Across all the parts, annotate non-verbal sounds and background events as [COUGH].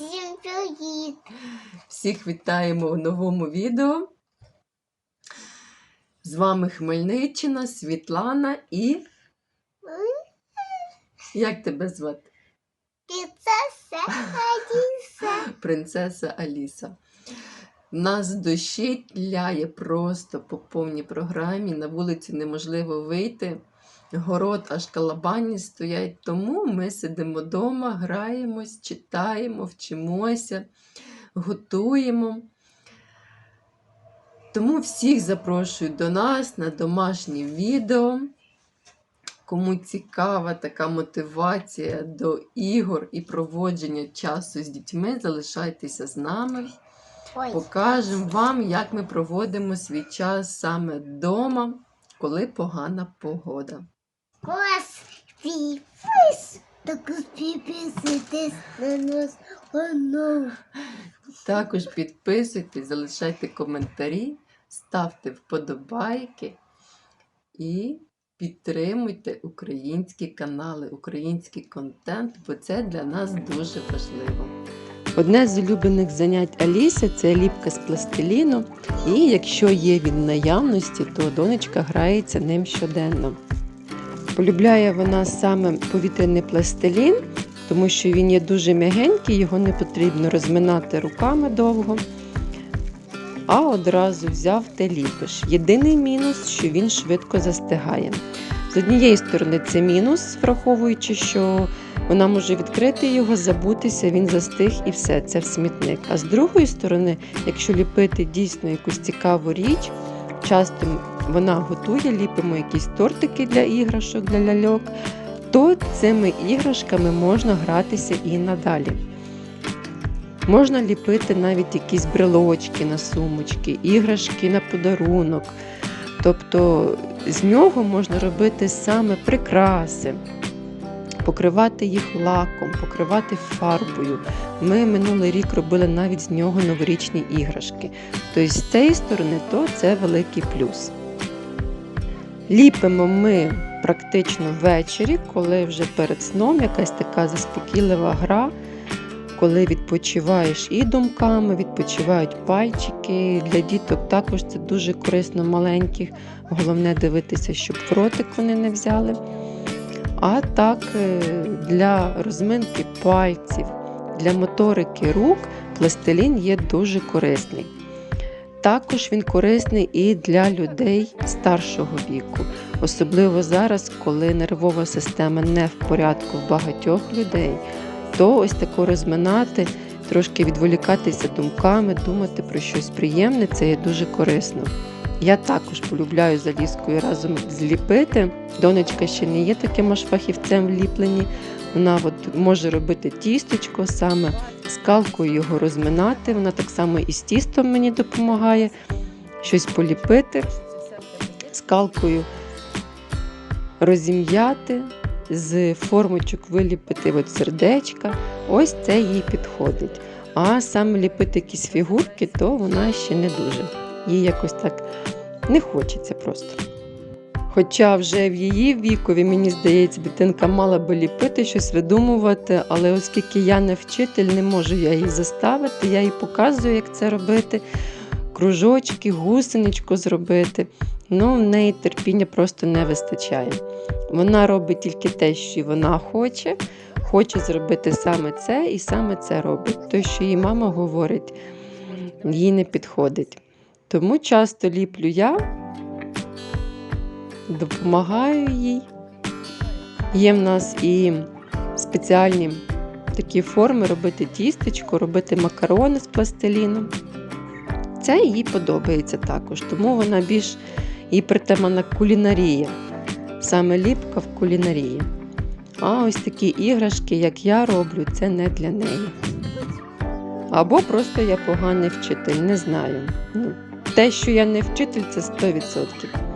Всім привіт! Всіх вітаємо у новому відео. З вами Хмельниччина, Світлана і. Як тебе звати? Принцеса Аліса. Принцеса Аліса. Нас дощить ляє просто по повній програмі. На вулиці неможливо вийти. Город аж калабані стоять. Тому ми сидимо вдома, граємось, читаємо, вчимося, готуємо. Тому всіх запрошую до нас на домашнє відео. Кому цікава така мотивація до ігор і проводження часу з дітьми, залишайтеся з нами. Ой, Покажемо вам, як ми проводимо свій час саме вдома, коли погана погода. Клас підпис. Так підписуйтесь на нас. Також підписуйтесь, залишайте коментарі, ставте вподобайки і підтримуйте українські канали, український контент, бо це для нас дуже важливо. Одне з улюблених занять Аліси це ліпка з пластиліну. І якщо є він наявності, то донечка грається ним щоденно. Полюбляє вона саме повітряний пластилін, тому що він є дуже м'ягенький, його не потрібно розминати руками довго. А одразу взяв та ліпиш. Єдиний мінус, що він швидко застигає. З однієї сторони, це мінус, враховуючи, що вона може відкрити його, забутися, він застиг і все, це в смітник. А з другої сторони, якщо ліпити дійсно якусь цікаву річ, часто вона готує, ліпимо якісь тортики для іграшок, для ляльок, то цими іграшками можна гратися і надалі. Можна ліпити навіть якісь брелочки на сумочки, іграшки на подарунок. Тобто з нього можна робити саме прикраси, покривати їх лаком, покривати фарбою. Ми минулий рік робили навіть з нього новорічні іграшки. Тобто з цієї сторони то це великий плюс. Ліпимо ми практично ввечері, коли вже перед сном якась така заспокійлива гра, коли відпочиваєш і думками, відпочивають пальчики. Для діток також це дуже корисно маленьких. Головне дивитися, щоб в ротик вони не взяли. А так, е, для розминки пальців, для моторики рук пластилін є дуже корисний. Також він корисний і для людей старшого віку, особливо зараз, коли нервова система не в порядку в багатьох людей, то ось тако розминати, трошки відволікатися думками, думати про щось приємне це є дуже корисно. Я також полюбляю за ліскою разом зліпити. Донечка ще не є таким аж фахівцем в ліпленні. Вона от може робити тістечко, саме скалкою його розминати. Вона так само і з тістом мені допомагає щось поліпити, скалкою розім'яти, з формочок виліпити от сердечка. Ось це їй підходить. А саме ліпити якісь фігурки, то вона ще не дуже. Їй якось так не хочеться просто. Хоча вже в її вікові, мені здається, дитинка мала би ліпити щось видумувати, але оскільки я не вчитель, не можу я її заставити, я їй показую, як це робити, кружочки, гусеничку зробити. Ну, в неї терпіння просто не вистачає. Вона робить тільки те, що вона хоче, хоче зробити саме це і саме це робить. Те, що її мама говорить, їй не підходить. Тому часто ліплю я, допомагаю їй. Є в нас і спеціальні такі форми робити тістечко, робити макарони з пластиліном. Це їй подобається також, тому вона більш їй притамана кулінарія, саме ліпка в кулінарії. А ось такі іграшки, як я роблю, це не для неї. Або просто я поганий вчитель, не знаю. Ну, те, що я не вчитель, це 100%.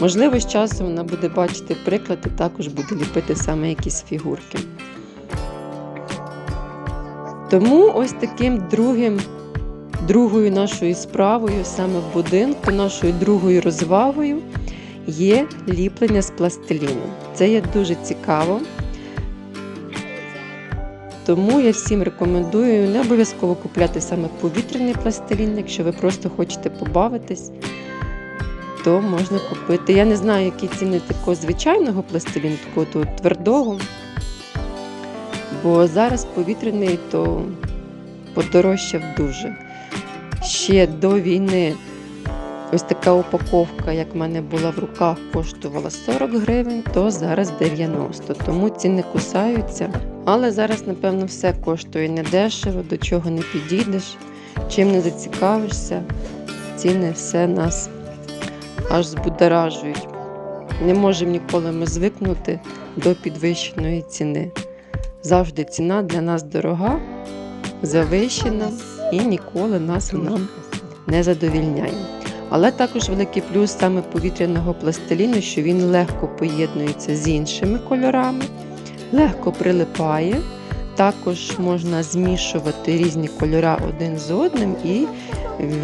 Можливо, з часом вона буде бачити приклад і також буде ліпити саме якісь фігурки. Тому ось таким другим, другою нашою справою, саме в будинку, нашою другою розвагою є ліплення з пластиліну. Це є дуже цікаво. Тому я всім рекомендую не обов'язково купляти саме повітряний пластилін, якщо ви просто хочете побавитись, то можна купити. Я не знаю, які ціни такого звичайного пластиліну, такого того твердого. Бо зараз повітряний то подорожчав дуже. Ще до війни ось така упаковка, як в мене була в руках, коштувала 40 гривень, то зараз 90. Тому ціни кусаються. Але зараз, напевно, все коштує недешево, до чого не підійдеш, чим не зацікавишся. Ціни все нас аж збудоражують. Не можемо ніколи ми звикнути до підвищеної ціни. Завжди ціна для нас дорога, завищена і ніколи нас вона не задовільняє. Але також великий плюс саме повітряного пластиліну, що він легко поєднується з іншими кольорами, легко прилипає. Також можна змішувати різні кольори один з одним і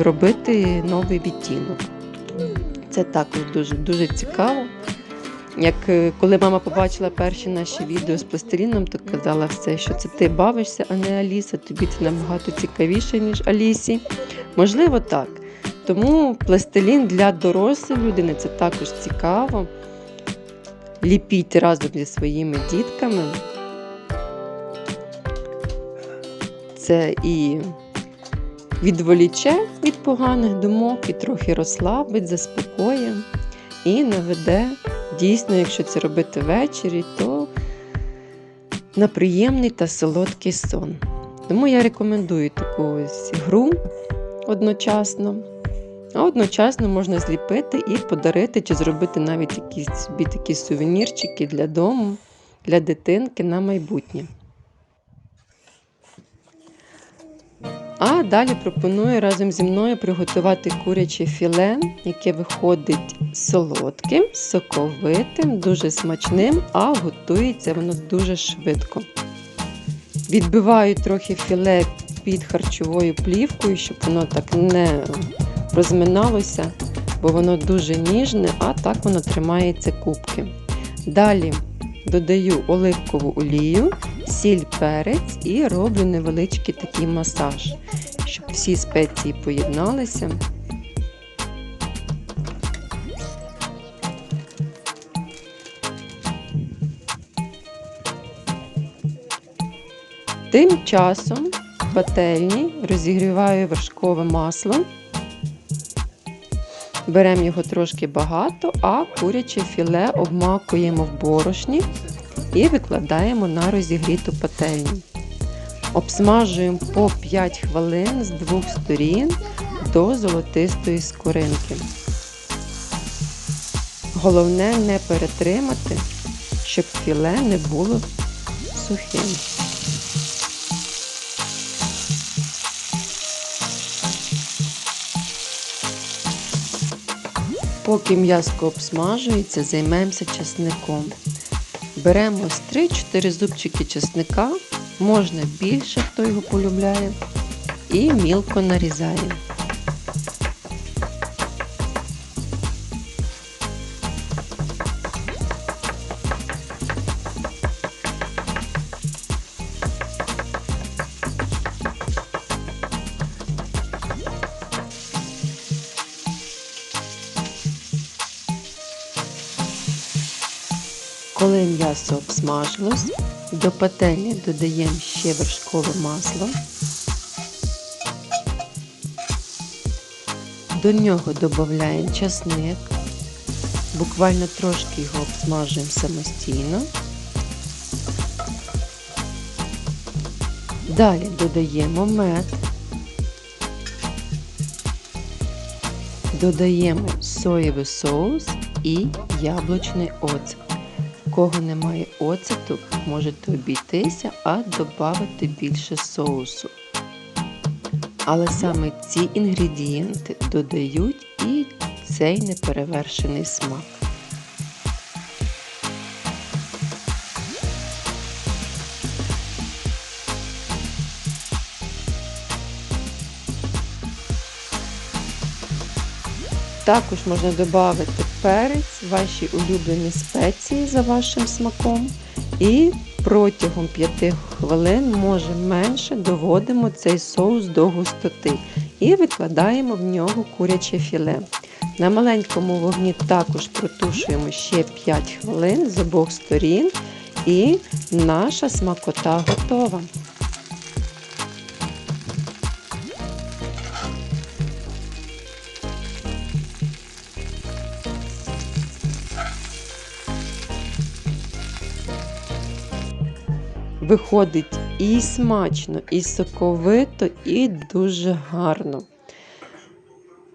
робити новий відтінок. Це також дуже, дуже цікаво. Як е, коли мама побачила перші наші відео з пластиліном, то казала все, що це ти бавишся, а не Аліса. Тобі це набагато цікавіше, ніж Алісі. Можливо, так. Тому пластилін для дорослої людини це також цікаво. Ліпіть разом зі своїми дітками. Це і відволіче від поганих думок, і трохи розслабить, заспокоїть і наведе дійсно, якщо це робити ввечері, то на приємний та солодкий сон. Тому я рекомендую таку ось гру одночасно. А одночасно можна зліпити і подарити, чи зробити навіть якісь собі такі сувенірчики для дому, для дитинки на майбутнє. А далі пропоную разом зі мною приготувати куряче філе, яке виходить солодким, соковитим, дуже смачним, а готується воно дуже швидко. Відбиваю трохи філе під харчовою плівкою, щоб воно так не розминалося, бо воно дуже ніжне, а так воно тримається кубки. Далі додаю оливкову олію, сіль перець і роблю невеличкий такий масаж, щоб всі спеції поєдналися. Тим часом в пательні розігріваю вершкове масло. Беремо його трошки багато, а куряче філе обмакуємо в борошні і викладаємо на розігріту пательню. Обсмажуємо по 5 хвилин з двох сторін до золотистої скоринки. Головне не перетримати, щоб філе не було сухим. Поки м'яско обсмажується, займемося часником. Беремо ось 3-4 зубчики чесника, можна більше, хто його полюбляє, і мілко нарізаємо. М'ясо до пательні додаємо ще вершкове масло. До нього додаємо часник, буквально трошки його обсмажуємо самостійно. Далі додаємо мед, додаємо соєвий соус і яблучний оцет. Кого немає оцету, можете обійтися, а додати більше соусу. Але саме ці інгредієнти додають і цей неперевершений смак. Також можна додати перець, ваші улюблені спеції за вашим смаком і протягом 5 хвилин, може менше, доводимо цей соус до густоти і викладаємо в нього куряче філе. На маленькому вогні також протушуємо ще 5 хвилин з обох сторін, і наша смакота готова. Виходить і смачно, і соковито, і дуже гарно.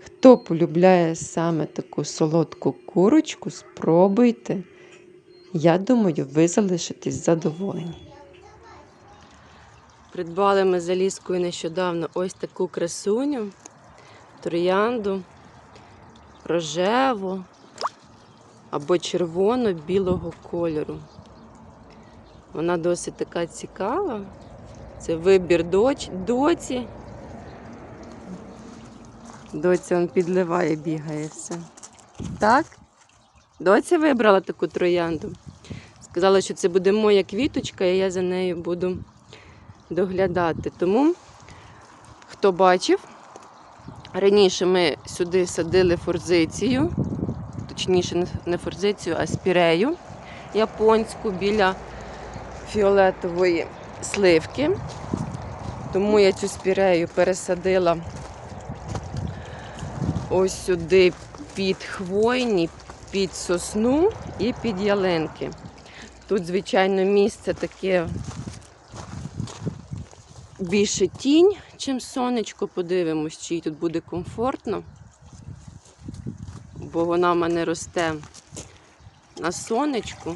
Хто полюбляє саме таку солодку курочку, спробуйте. Я думаю, ви залишитесь задоволені. Придбали ми за ліскою нещодавно ось таку красуню, троянду, рожеву або червоно-білого кольору. Вона досить така цікава. Це вибір доч, доці. Доця он підливає, бігає все. Так? Доця вибрала таку троянду. Сказала, що це буде моя квіточка, і я за нею буду доглядати. Тому, хто бачив, раніше ми сюди садили форзицію, точніше, не форзицію, а спірею японську біля фіолетової сливки. Тому я цю спірею пересадила ось сюди під хвойні, під сосну і під ялинки. Тут, звичайно, місце таке більше тінь, чим сонечко. Подивимось, чи їй тут буде комфортно. Бо вона в мене росте на сонечку,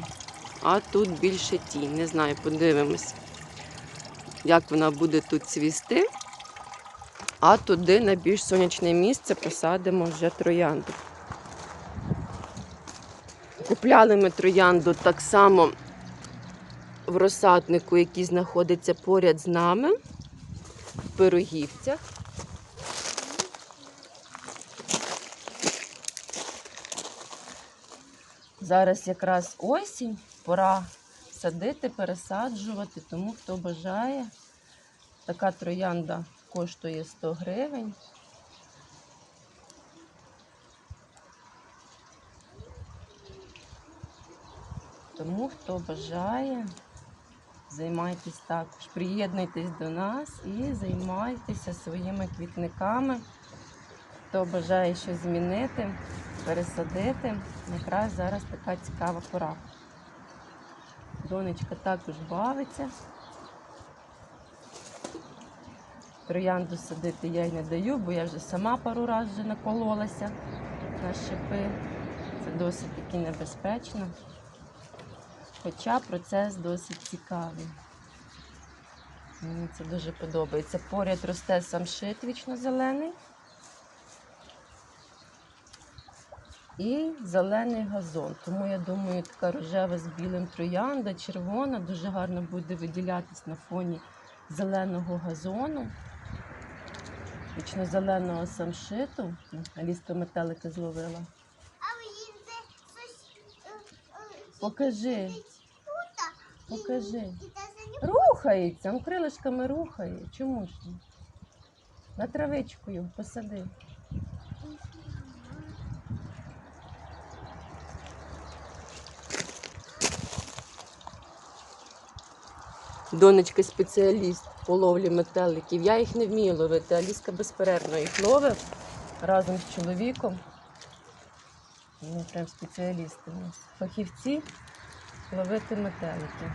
а тут більше тінь. Не знаю, подивимось, як вона буде тут цвісти. А туди на більш сонячне місце посадимо вже троянду. Купляли ми троянду так само в розсаднику, який знаходиться поряд з нами, в пирогівцях. Зараз якраз осінь, пора садити, пересаджувати, тому хто бажає, така троянда коштує 100 гривень. Тому хто бажає, займайтесь також, приєднуйтесь до нас і займайтеся своїми квітниками. Хто бажає щось змінити, пересадити, якраз зараз така цікава пора. Донечка також бавиться. Троянду садити я й не даю, бо я вже сама пару разів вже накололася на шипи. Це досить таки небезпечно. Хоча процес досить цікавий. Мені це дуже подобається. Поряд росте самшит вічно-зелений. І зелений газон. Тому я думаю, така рожева з білим троянда, червона, дуже гарно буде виділятись на фоні зеленого газону, вічно-зеленого самшиту. Аліска метелика зловила. Покажи, покажи. Рухається, крилишками рухає. Чому ж? На травичкою посади. Донечка спеціаліст по ловлі метеликів. Я їх не вмію ловити, Аліска безперервно їх ловить разом з чоловіком. Вони прям спеціалісти у нас. Фахівці ловити метелики.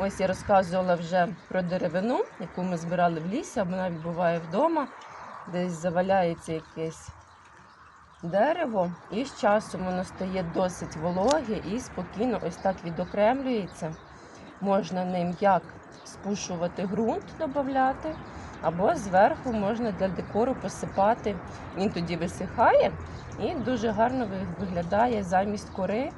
Ось я розказувала вже про деревину, яку ми збирали в лісі, а вона відбуває вдома. Десь заваляється якесь дерево, і з часом воно стає досить вологе і спокійно ось так відокремлюється. Можна ним як спушувати ґрунт, додати, або зверху можна для декору посипати. Він тоді висихає і дуже гарно виглядає замість кори,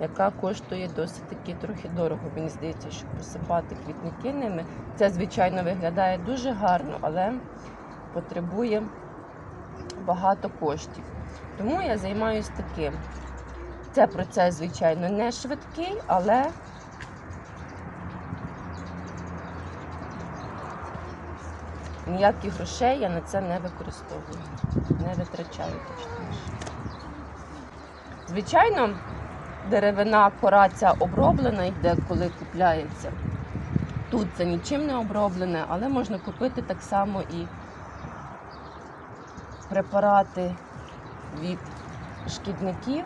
яка коштує досить таки трохи дорого. Мені здається, щоб посипати квітники ними. Це, звичайно, виглядає дуже гарно, але потребує багато коштів. Тому я займаюся таким. Це процес, звичайно, не швидкий, але Ніяких грошей я на це не використовую. Не витрачаю точніше. Звичайно, деревина кора ця оброблена йде, коли купляється. Тут це нічим не оброблене, але можна купити так само і препарати від шкідників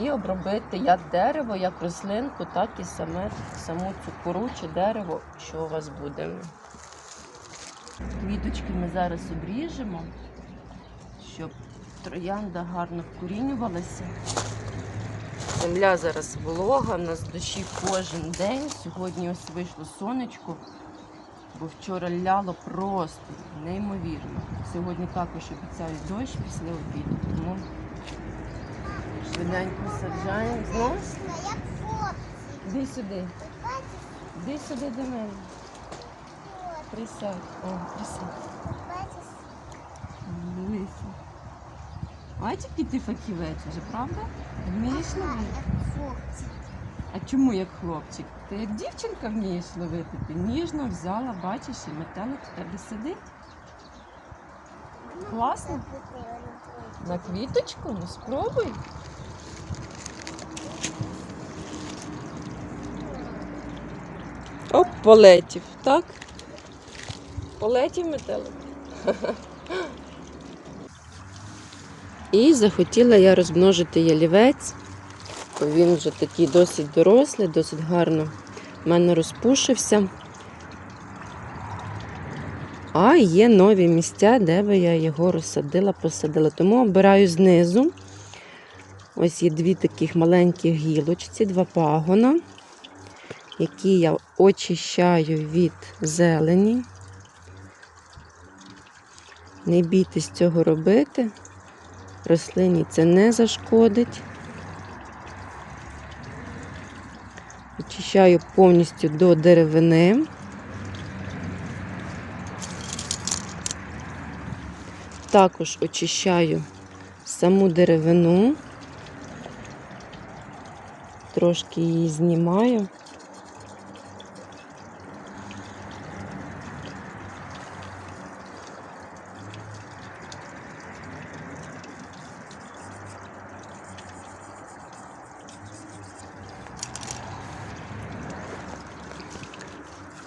і обробити як дерево, як рослинку, так і саме, саму цю кору чи дерево, що у вас буде. Квіточки ми зараз обріжемо, щоб троянда гарно вкорінювалася. Земля зараз волога, у нас дощі кожен день. Сьогодні ось вийшло сонечко, бо вчора ляло просто неймовірно. Сьогодні також обіцяють дощ після обіду, тому швиденько саджаємо. Іди сюди, іди сюди до мене. Присядь. О, присядь. Дивися. Бачиш, який ти фахівець вже, правда? Вмієш ловити? А чому як хлопчик? Ти як дівчинка вмієш ловити? Ти ніжно взяла, бачиш, і метелик в тебе сидить. Класно. На квіточку? Ну спробуй. Оп, полетів, так? Полетів метелик. І захотіла я розмножити ялівець. Він вже такий досить дорослий, досить гарно в мене розпушився. А є нові місця, де би я його розсадила, посадила. Тому обираю знизу. Ось є дві таких маленькі гілочці, два пагона, які я очищаю від зелені. Не бійтесь цього робити. Рослині це не зашкодить. Очищаю повністю до деревини. Також очищаю саму деревину, трошки її знімаю.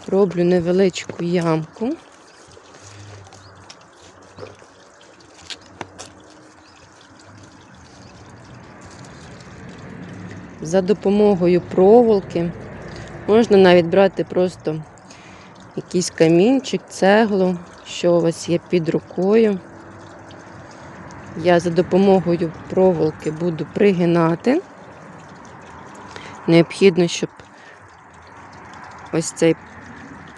Роблю невеличку ямку. За допомогою проволоки можна навіть брати просто якийсь камінчик, цеглу, що у вас є під рукою. Я за допомогою проволоки буду пригинати. Необхідно, щоб ось цей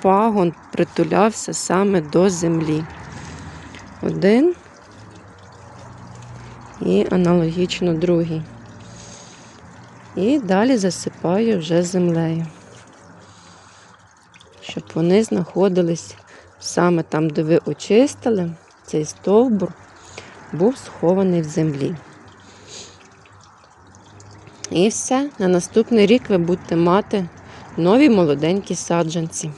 пагон притулявся саме до землі. Один і аналогічно другий. І далі засипаю вже землею, щоб вони знаходились саме там, де ви очистили, цей стовбур був схований в землі. І все, на наступний рік ви будете мати нові молоденькі саджанці.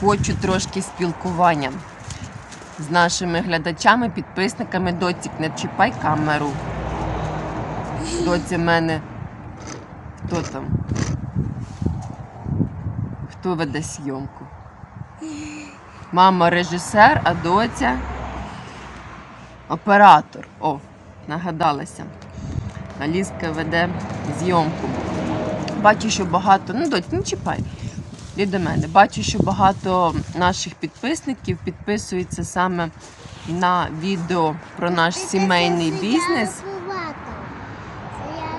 Хочу трошки спілкування з нашими глядачами, підписниками. Доцік, не чіпай камеру. Доці в мене. Хто там? Хто веде зйомку? Мама режисер, а доця оператор. О, нагадалася. Аліска веде зйомку. Бачу, що багато. Ну, доць, не чіпай. Іди до мене. Бачу, що багато наших підписників підписуються саме на відео про наш сімейний бізнес.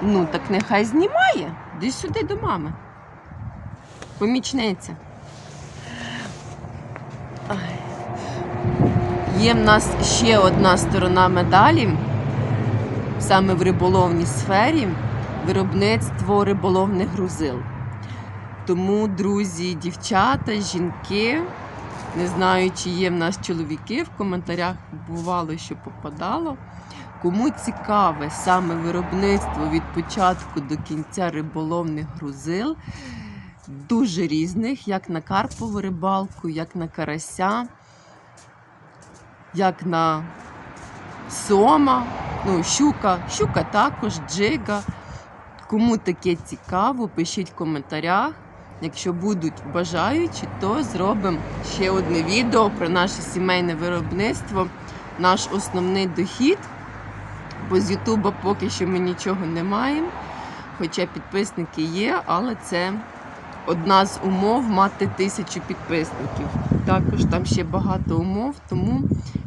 Ну, так нехай знімає. Іди сюди до мами. Помічниця. Є в нас ще одна сторона медалі, саме в риболовній сфері. виробництво риболовних грузил. Тому, друзі, дівчата, жінки, не знаю, чи є в нас чоловіки, в коментарях бувало, що попадало. Кому цікаве саме виробництво від початку до кінця риболовних грузил, дуже різних, як на карпову рибалку, як на карася, як на сома, ну, щука, щука також, джига. Кому таке цікаво, пишіть в коментарях. Якщо будуть бажаючі, то зробимо ще одне відео про наше сімейне виробництво, наш основний дохід. Бо з Ютуба поки що ми нічого не маємо. Хоча підписники є, але це одна з умов мати тисячу підписників. Також там ще багато умов, тому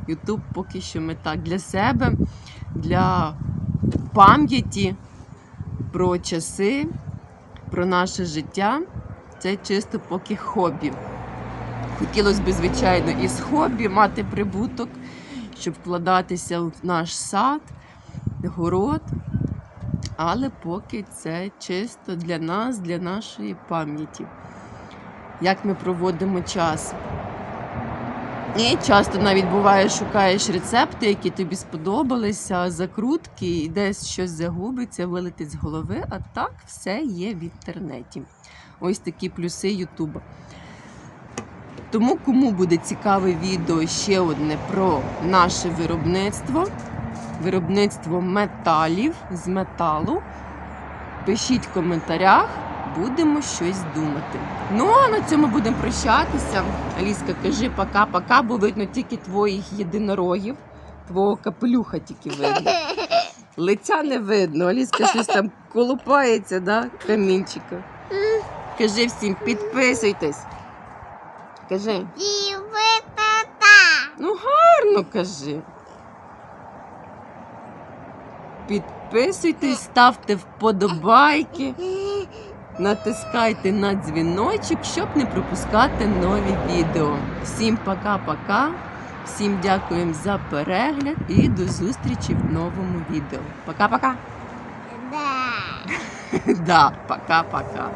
Ютуб поки що ми так для себе, для пам'яті про часи, про наше життя. Це чисто поки хобі. Хотілося б, звичайно, із хобі мати прибуток, щоб вкладатися в наш сад, город. Але поки це чисто для нас, для нашої пам'яті. Як ми проводимо час. І часто навіть буває, шукаєш рецепти, які тобі сподобалися, закрутки, і десь щось загубиться, вилетить з голови, а так все є в інтернеті. Ось такі плюси Ютуба. Тому, кому буде цікаве відео ще одне про наше виробництво, виробництво металів з металу, пишіть в коментарях, будемо щось думати. Ну, а на цьому будемо прощатися. Аліска, кажи пока-пока, бо видно тільки твоїх єдинорогів, твого капелюха тільки видно. Лиця не видно. Аліска щось там колупається, да? камінчика. Кажи всім, підписуйтесь. Кажи. Тата. Ну, гарно кажи. Підписуйтесь, ставте вподобайки, натискайте на дзвіночок, щоб не пропускати нові відео. Всім пока-пока. Всім дякуємо за перегляд і до зустрічі в новому відео. Пока-пока. [LAUGHS] Да. Пока-пока.